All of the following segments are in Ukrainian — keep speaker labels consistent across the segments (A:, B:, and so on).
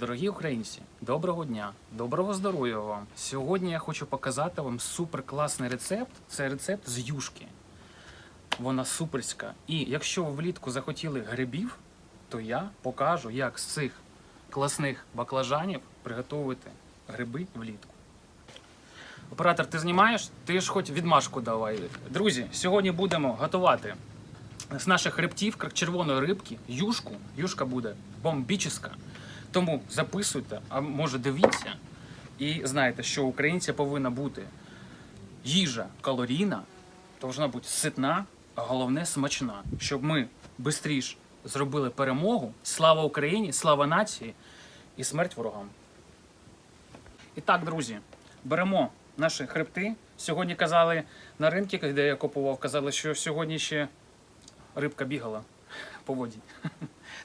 A: Дорогі українці, доброго дня, доброго здоров'я вам. Сьогодні я хочу показати вам супер класний рецепт. Це рецепт з юшки. Вона суперська. І якщо ви влітку захотіли грибів, то я покажу, як з цих класних баклажанів приготувати гриби влітку. Оператор, ти знімаєш? Ти ж хоч відмашку давай. Друзі, сьогодні будемо готувати з наших хребтів червоної рибки юшку. Юшка буде бомбіческа. Тому записуйте, а може дивіться. І знаєте, що українця повинна бути їжа калорійна, повинна бути ситна, а головне смачна, щоб ми швидше зробили перемогу. Слава Україні, слава нації і смерть ворогам. І так, друзі, беремо наші хребти. Сьогодні казали на ринку, де я купував, казали, що сьогодні ще рибка бігала по воді.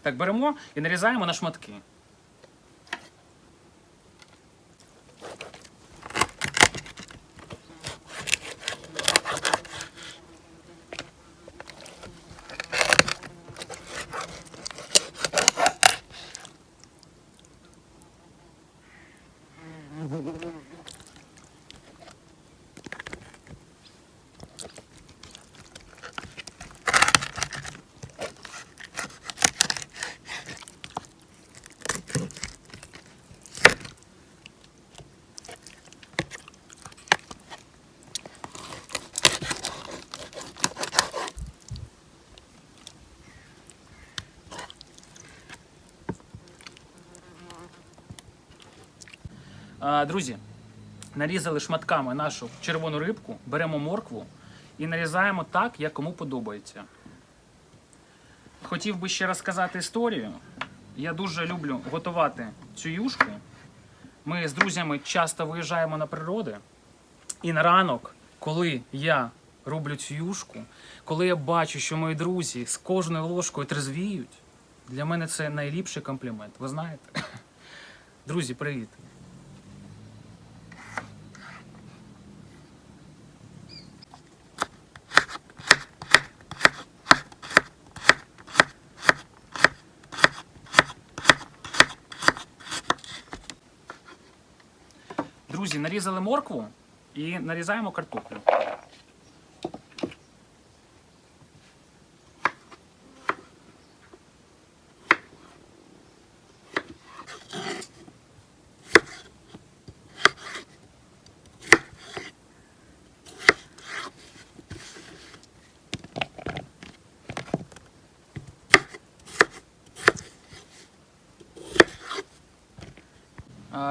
A: Так, беремо і нарізаємо на шматки. Друзі, нарізали шматками нашу червону рибку, беремо моркву і нарізаємо так, як кому подобається. Хотів би ще розказати історію. Я дуже люблю готувати цю юшку. Ми з друзями часто виїжджаємо на природу. І на ранок, коли я роблю цю юшку, коли я бачу, що мої друзі з кожною ложкою трезвіють, для мене це найліпший комплімент. Ви знаєте? Друзі, привіт! Друзі, нарізали моркву і нарізаємо картоплю.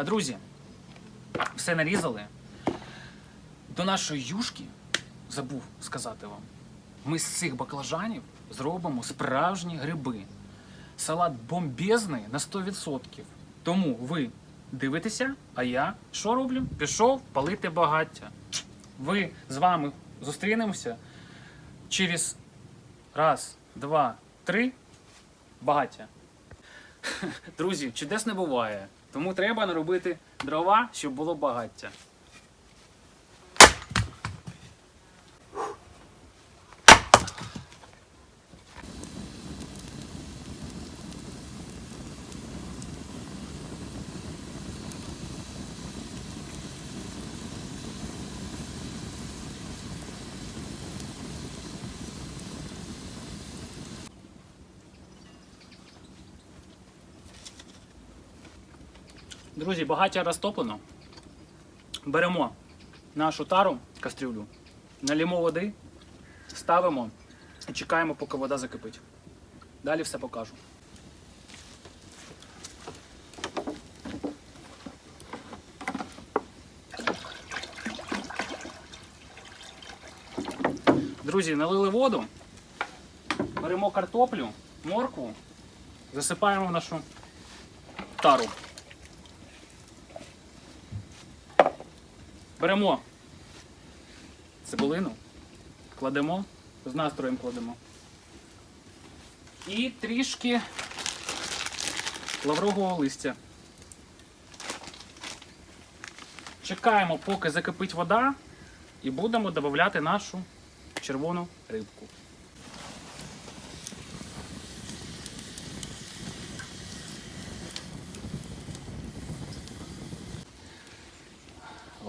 A: Друзі, все нарізали. До нашої юшки забув сказати вам. Ми з цих баклажанів зробимо справжні гриби. Салат бомбезний на 100%. Тому ви дивитеся, а я що роблю? Пішов палити багаття. Ви з вами зустрінемося через раз, два, три багаття. Друзі, чудес не буває. Тому треба наробити дрова, щоб було багаття. Друзі, багаття розтоплено. Беремо нашу тару, кастрюлю, налімо води, ставимо і чекаємо, поки вода закипить. Далі все покажу. Друзі, налили воду, беремо картоплю, моркву, засипаємо в нашу тару. Беремо цибулину, кладемо, з настроєм кладемо. І трішки лаврового листя. Чекаємо, поки закипить вода, і будемо додавати нашу червону рибку.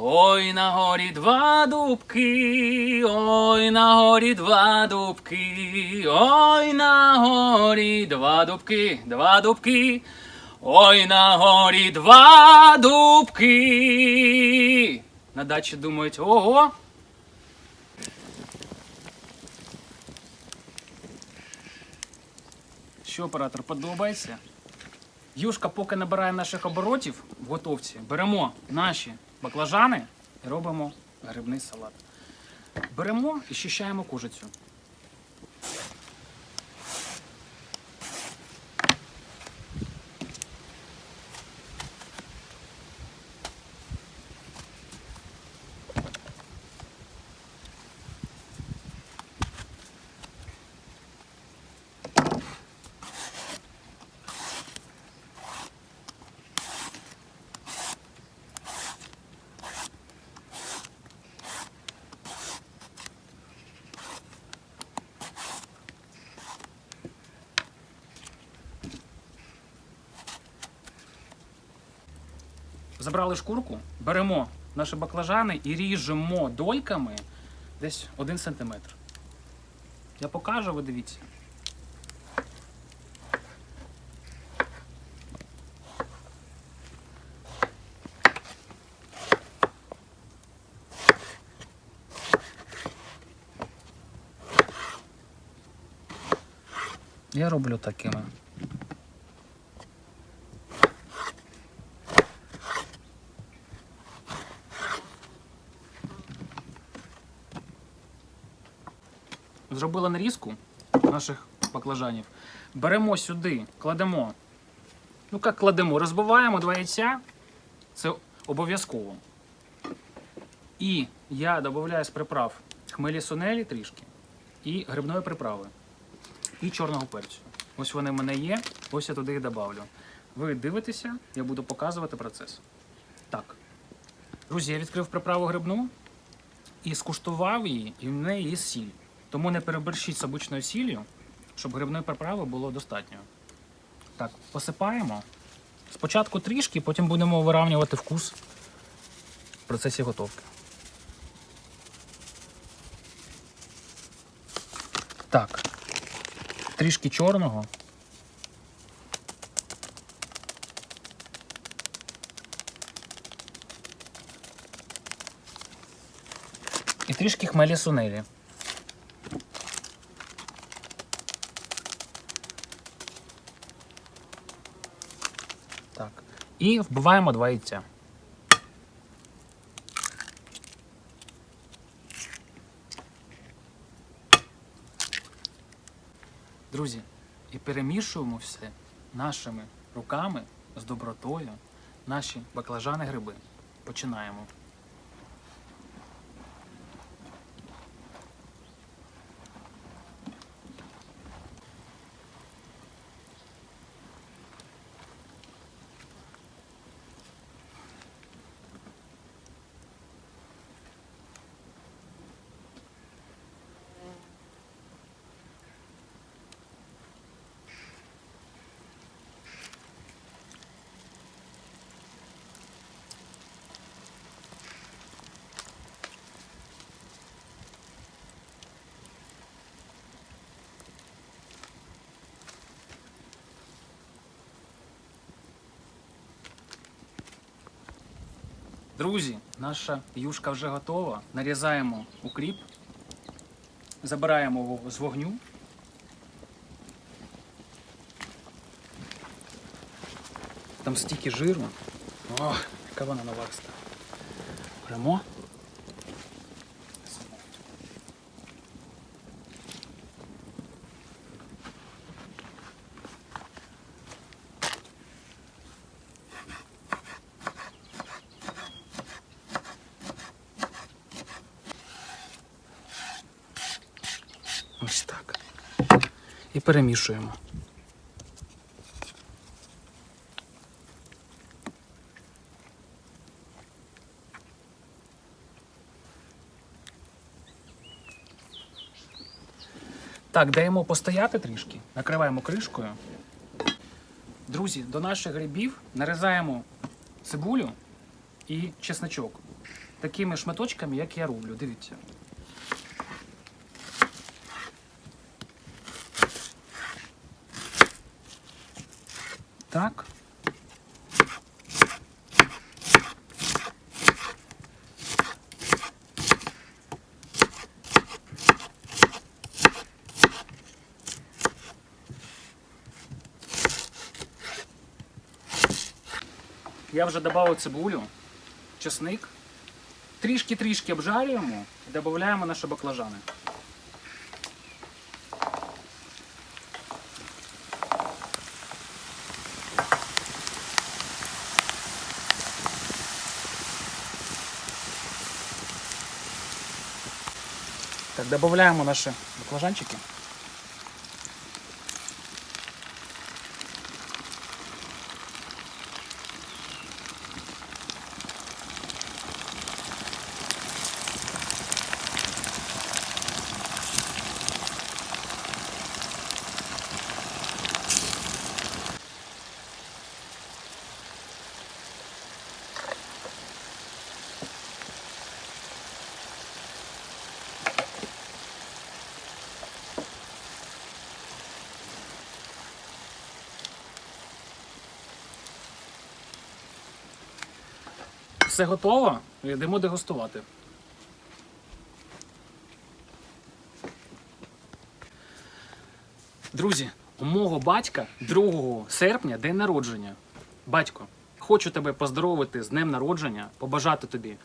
A: Ой на горі два дубки, ой на горі два дубки, ой на горі два дубки, два дубки, ой на горі два дубки. На дачі думають, ого. Що, оператор, подобається? Юшка поки набирає наших оборотів в готовці, беремо наші баклажани і робимо грибний салат. Беремо і щищаємо кожицю. Забрали шкурку, беремо наші баклажани і ріжемо дольками десь 1 см. Я покажу, ви дивіться. Я роблю такими. Зробила нарізку наших баклажанів. Беремо сюди, кладемо. Ну як кладемо? Розбиваємо два яйця. Це обов'язково. І я додаю з приправ хмелі сунелі трішки і грибної приправи. І чорного перцю. Ось вони в мене є, ось я туди їх додавлю. Ви дивитеся, я буду показувати процес. Так. Друзі, я відкрив приправу грибну і скуштував її, і в неї є сіль. Тому не переборщіть з обичною сіллю, щоб грибної приправи було достатньо. Так, посипаємо. Спочатку трішки, потім будемо вирівнювати вкус в процесі готовки. Так. Трішки чорного. І трішки хмелі сунелі. Так. І вбиваємо два яйця. Друзі, і перемішуємо все нашими руками з добротою наші баклажани гриби. Починаємо. Друзі, наша юшка вже готова. Нарізаємо укріп, забираємо його з вогню. Там стільки жиру. О, яка вона наварста. Беремо. Перемішуємо. Так, даємо постояти трішки, накриваємо кришкою. Друзі, до наших грибів нарізаємо цибулю і чесночок. такими шматочками, як я роблю. Дивіться. Так. Я вже додав цибулю, чесник. Трішки-трішки обжарюємо і додаємо наші баклажани. Додаємо наші баклажанчики. Все готово. Йдемо дегустувати. Друзі, у мого батька 2 серпня день народження. Батько, хочу тебе поздоровити з днем народження, побажати тобі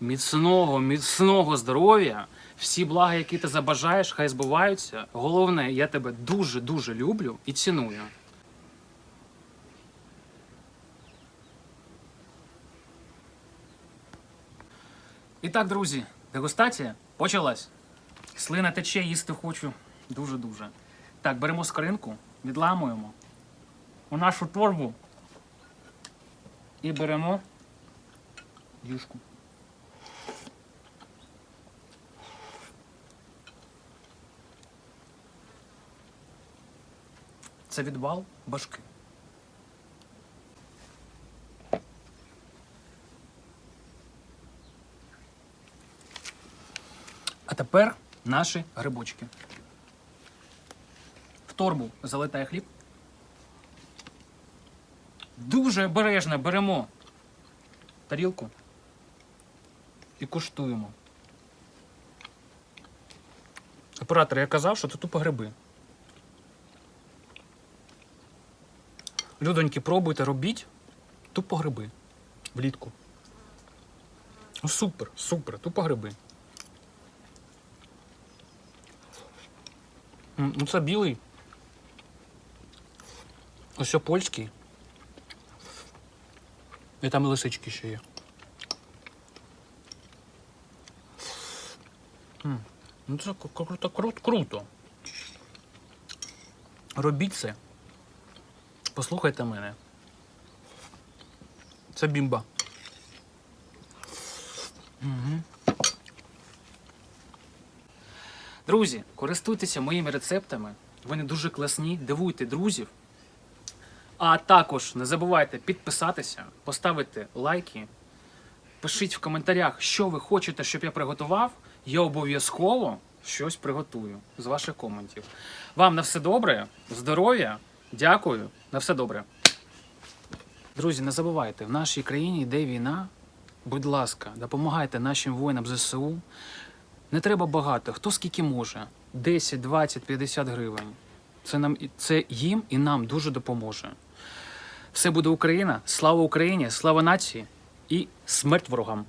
A: міцного, міцного здоров'я, всі блага, які ти забажаєш, хай збуваються. Головне, я тебе дуже-дуже люблю і ціную. І так, друзі, дегустація почалась. Слина тече, їсти хочу дуже-дуже. Так, беремо скоринку, відламуємо у нашу торбу і беремо юшку. Це відвал башки. А тепер наші грибочки. В торбу залетає хліб. Дуже обережно беремо тарілку і куштуємо. Оператор, я казав, що це тупо гриби. Людоньки, пробуйте, робіть тупо гриби влітку. Ну, супер, супер, тупо гриби. Ну, це білий. Ось польський. І там лисички ще є. Ну це кру- круто, круто, круто. Робіть це. Послухайте мене. Це бімба. Друзі, користуйтеся моїми рецептами. Вони дуже класні, дивуйте друзів. А також не забувайте підписатися, поставити лайки. Пишіть в коментарях, що ви хочете, щоб я приготував. Я обов'язково щось приготую з ваших коментів. Вам на все добре, здоров'я, дякую, на все добре. Друзі, не забувайте, в нашій країні йде війна. Будь ласка, допомагайте нашим воїнам ЗСУ. Не треба багато, хто скільки може. 10, 20, 50 гривень. Це, нам, це їм і нам дуже допоможе. Все буде Україна. Слава Україні, слава нації і смерть ворогам.